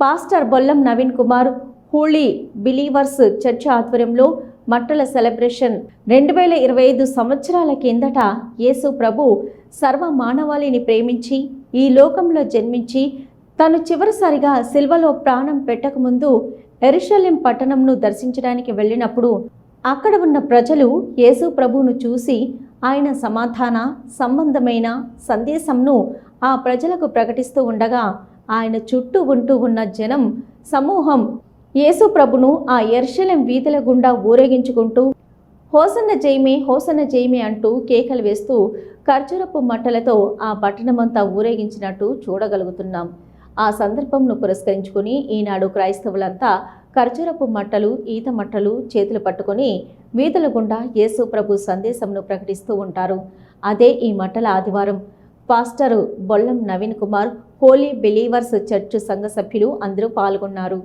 Pastor Bollam Naveen Kumar holy believers church ఆధ్వర్యంలో మట్టల celebration. రెండు వేల ఇరవై ఐదు సంవత్సరాల కిందట యేసు ప్రభు సర్వ మానవాళిని ప్రేమించి ఈ లోకంలో జన్మించి తను చివరిసారిగా సిల్వలో ప్రాణం పెట్టకముందు ఎరుషలేం పట్టణంను దర్శించడానికి వెళ్ళినప్పుడు అక్కడ ఉన్న ప్రజలు యేసు ప్రభువును చూసి ఆయన సమాధాన సంబంధమైన సందేశంను ఆ ప్రజలకు ప్రకటిస్తూ ఉండగా ఆయన చుట్టూ ఉంటూ ఉన్న జనం సమూహం యేసుప్రభును ఆ ఎర్షలెం వీధుల గుండా ఊరేగించుకుంటూ హోసన్న జైమే హోసన్న జైమే అంటూ కేకలు వేస్తూ ఖర్జూరపు మట్టలతో ఆ పట్టణమంతా ఊరేగించినట్టు చూడగలుగుతున్నాం. ఆ సందర్భంను పురస్కరించుకుని ఈనాడు క్రైస్తవులంతా ఖర్జూరపు మట్టలు ఈత మట్టలు చేతులు పట్టుకొని వీధుల గుండా యేసు ప్రభు సందేశంను ప్రకటిస్తూ ఉంటారు. అదే ఈ మట్టల ఆదివారం. Pastor Bollam Naveen Kumar holy believers church సంఘ సభ్యులు అందరూ పాల్గొన్నారు.